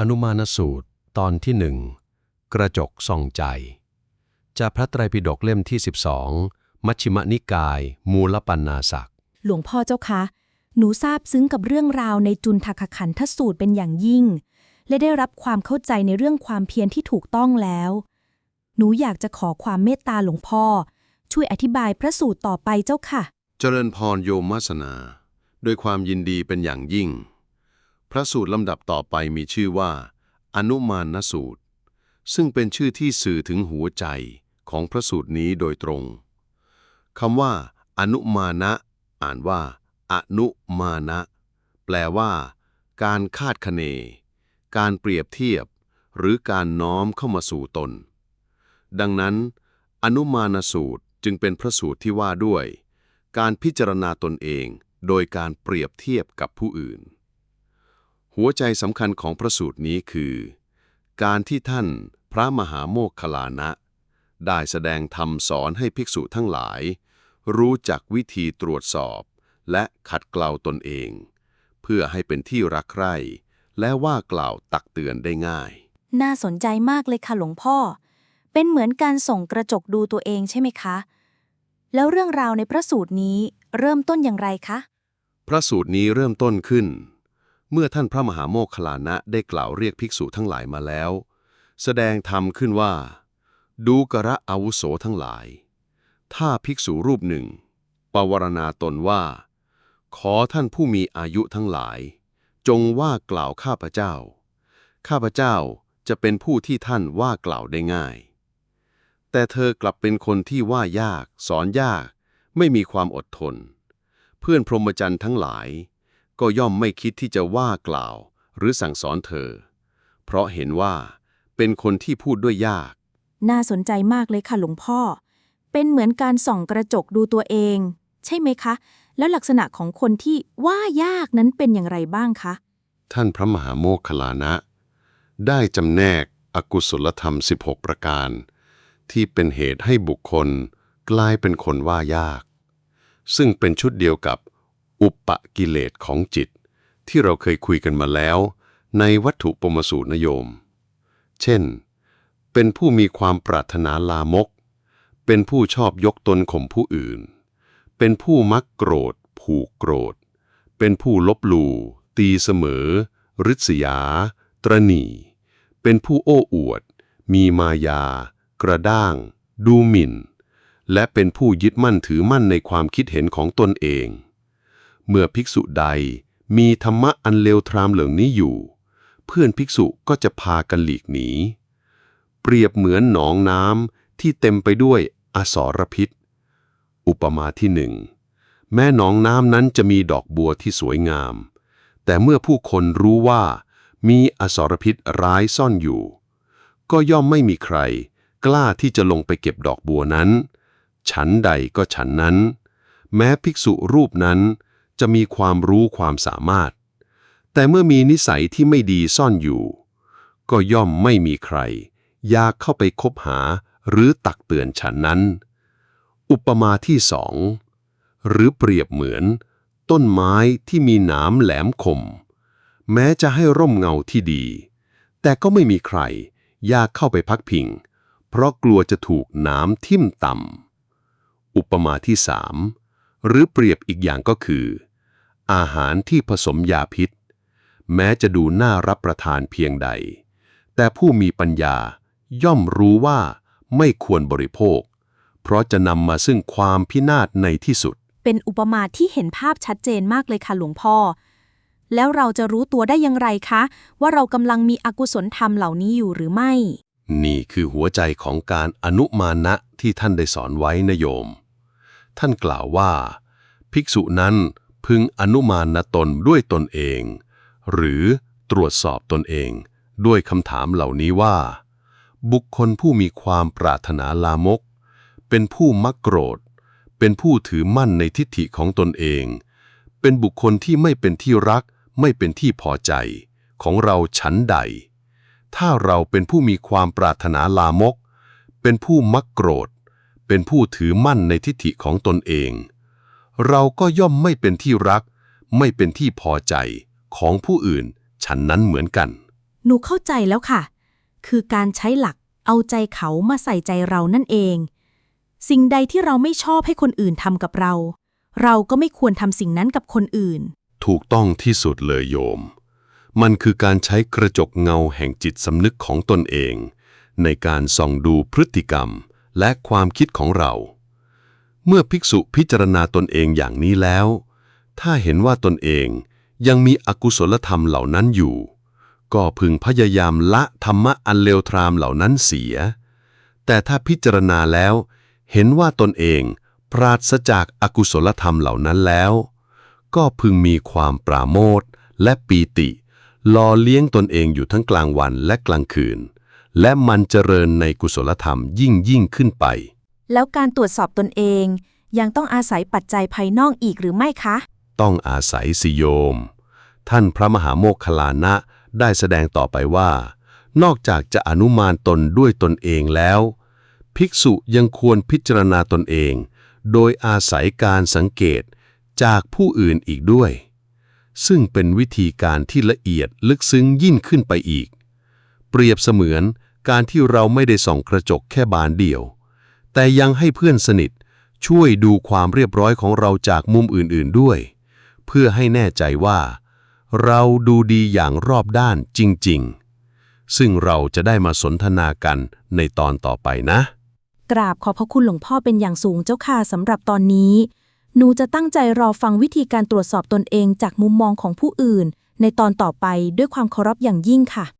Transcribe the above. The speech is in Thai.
อนุมานสูตรตอนที่หนึ่งกระจกส่องใจ จากพระไตรปิฎกเล่มที่ 12 มัชฌิมนิกาย มูลปัญนาศักหลวงพ่อเจ้าคะ หนูทราบซึ้งกับเรื่องราวในจุนทคขันทสูตรเป็นอย่างยิ่ง และได้รับความเข้าใจในเรื่องความเพียรที่ถูกต้องแล้ว หนูอยากจะขอความเมตตาหลวงพ่อ ช่วยอธิบายพระสูตรต่อไปเจ้าค่ะ เจริญพรโยมวาสนาด้วยความยินดีเป็นอย่างยิ่ง พระสูตรลำดับต่อไปมีชื่อว่า อนุมานสูตร ซึ่งเป็นชื่อที่สื่อถึงหัวใจของพระสูตรนี้โดยตรงคำว่า อนุมานะ อ่านว่า อนุมานะ แปลว่า การคาดคะเน การเปรียบเทียบ หรือการน้อมเข้ามาสู่ตน ดังนั้น อนุมานสูตรจึงเป็นพระสูตรที่ว่าด้วย การพิจารณาตนเองโดยการเปรียบเทียบกับผู้อื่น หัวใจสำคัญของพระสูตรนี้คือ การที่ท่านพระมหาโมคคลานะ ได้แสดงธรรมสอนให้ภิกษุทั้งหลาย รู้จักวิธีตรวจสอบ และขัดเกลาตนเอง เพื่อให้เป็นที่รักใคร่และว่ากล่าวตักเตือนได้ง่าย น่าสนใจมากเลยค่ะหลวงพ่อ เป็นเหมือนการส่องกระจกดูตัวเองใช่ไหมคะ แล้วเรื่องราวในพระสูตรนี้เริ่มต้นอย่างไรคะ พระสูตรนี้เริ่มต้นขึ้น เมื่อท่านพระมหาโมคคลานะได้กล่าวเรียกภิกษุทั้งหลายมาแล้ว แสดงธรรมขึ้นว่า ดูกระอาวุโสทั้งหลาย ถ้าภิกษุรูปหนึ่ง ปวารณาตนว่า ขอท่านผู้มีอายุทั้งหลาย จงว่ากล่าวข้าพเจ้า ข้าพเจ้าจะเป็นผู้ที่ท่านว่ากล่าวได้ง่าย แต่เธอกลับเป็นคนที่ว่ายาก สอนยาก ไม่มีความอดทน เพื่อนพรหมจรรย์ทั้งหลาย ก็ย่อมไม่คิดที่จะว่ากล่าว หรือสั่งสอนเธอ เพราะเห็นว่าเป็นคนที่พูดด้วยยาก น่าสนใจมากเลยค่ะหลวงพ่อ เป็นเหมือนการส่องกระจกดูตัวเอง ใช่ไหมคะ แล้วลักษณะของคนที่ว่ายากนั้นเป็นอย่างไรบ้างคะ ท่านพระมหาโมคคลานะ ได้จำแนกอกุศลธรรม 16 ประการ ที่เป็นเหตุให้บุคคล กลายเป็นคนว่ายาก ซึ่งเป็นชุดเดียวกับ อุปกิเลสของจิต ที่เราเคยคุยกันมาแล้ว ในวัตถุปมสูตรนโยม เช่น เป็นผู้มีความปรารถนาลามก เป็นผู้ชอบยกตนข่มผู้อื่น เป็นผู้มักโกรธ ผูกโกรธ เป็นผู้ลบหลู่ ตีเสมอ ริษยา ตรณี เป็นผู้โอ้อวด มีมายา กระด้าง ดูหมิ่น และเป็นผู้ยึดมั่นถือมั่นในความคิดเห็นของตนเอง เมื่อภิกษุใดมีธรรมะอันเลวทรามเหล่านี้อยู่ เพื่อนภิกษุก็จะพากันหลีกหนี เปรียบเหมือนหนองน้ำที่เต็มไปด้วยอสรพิษ อุปมาที่หนึ่ง แม่หนองน้ำนั้นจะมีดอกบัวที่สวยงาม แต่เมื่อผู้คนรู้ว่ามีอสรพิษร้ายซ่อนอยู่ ก็ย่อมไม่มีใคร กล้าที่จะลงไปเก็บดอกบัวนั้น ฉันใดก็ฉันนั้น แม้ภิกษุรูปนั้น จะมีความรู้ความสามารถ แต่เมื่อมีนิสัยที่ไม่ดีซ่อนอยู่ ก็ย่อมไม่มีใคร อยากเข้าไปคบหาหรือตักเตือนฉันนั้น อุปมาที่สองหรือเปรียบเหมือน ต้นไม้ที่มีหนามแหลมคม แม้จะให้ร่มเงาที่ดี แต่ก็ไม่มีใคร อยากเข้าไปพักพิง เพราะกลัวจะถูกหนามทิ่มต่ำอุปมาที่สามหรือเปรียบอีกอย่างก็คือ อาหารที่ผสมยาพิษ แม้จะดูน่ารับประทานเพียงใด แต่ผู้มีปัญญาย่อมรู้ว่าไม่ควรบริโภค เพราะจะนำมาซึ่งความพินาศในที่สุด เป็นอุปมาที่เห็นภาพชัดเจนมากเลยค่ะหลวงพ่อ แล้วเราจะรู้ตัวได้อย่างไรคะ ว่าเรากำลังมีอกุศลธรรมเหล่านี้อยู่หรือไม่ นี่คือหัวใจของการอนุมานะที่ท่านได้สอนไว้นะโยม ท่านกล่าวว่า ภิกษุนั้น พึงอนุมานนะตนด้วยตนเอง หรือตรวจสอบตนเองด้วยคำถามเหล่านี้ว่า บุคคลผู้มีความปรารถนาลามก เป็นผู้มักโกรธ เป็นผู้ถือมั่นในทิฏฐิของตนเอง เป็นบุคคลที่ไม่เป็นที่รักไม่เป็นที่พอใจ ของเราฉันใด ถ้าเราเป็นผู้มีความปรารถนาลามก เป็นผู้มักโกรธ เป็นผู้ถือมั่นในทิฏฐิของตนเอง เราก็ย่อมไม่เป็นที่รัก ไม่เป็นที่พอใจของผู้อื่น ฉันนั้นเหมือนกัน หนูเข้าใจแล้วค่ะ คือการใช้หลักเอาใจเขามาใส่ใจเรานั่นเอง สิ่งใดที่เราไม่ชอบให้คนอื่นทำกับเรา เราก็ไม่ควรทำสิ่งนั้นกับคนอื่น ถูกต้องที่สุดเลยโยม มันคือการใช้กระจกเงาแห่งจิตสำนึกของตนเอง ในการส่องดูพฤติกรรมและความคิดของเรา เมื่อภิกษุพิจารณาตนเองอย่างนี้แล้ว ถ้าเห็นว่าตนเองยังมีอกุศลธรรมเหล่านั้นอยู่ ก็พึงพยายามละธรรมะอันเลวทรามเหล่านั้นเสีย แต่ถ้าพิจารณาแล้ว เห็นว่าตนเองปราศจากอากุศลธรรมเหล่านั้นแล้ว ก็พึงมีความปราโมทและปีติรอเลี้ยงตนเองอยู่ทั้งกลางวันและกลางคืน และมันเจริญในกุศลธรรมยิ่งยิ่งขึ้นไป แล้วการตรวจสอบตนเอง ยังต้องอาศัยปัจจัยภายนอกอีกหรือไม่คะ ต้องอาศัยสิโยม ท่านพระมหาโมคคลานะได้แสดงต่อไปว่า นอกจากจะอนุมานตนด้วยตนเองแล้ว ภิกษุยังควรพิจารณาตนเอง โดยอาศัยการสังเกตจากผู้อื่นอีกด้วย ซึ่งเป็นวิธีการที่ละเอียดลึกซึ้งยิ่งขึ้นไปอีก เปรียบเสมือนการที่เราไม่ได้ส่องกระจกแค่บานเดียว แต่ยังให้เพื่อนสนิท ช่วยดูความเรียบร้อยของเราจากมุมอื่นๆด้วย เพื่อให้แน่ใจว่า เราดูดีอย่างรอบด้านจริงๆ ซึ่งเราจะได้มาสนทนากันในตอนต่อไปนะ กราบขอพระคุณหลวงพ่อเป็นอย่างสูงเจ้าค่ะสำหรับตอนนี้ หนูจะตั้งใจรอฟังวิธีการตรวจสอบตนเองจากมุมมองของผู้อื่น ในตอนต่อไปด้วยความเคารพอย่างยิ่งค่ะ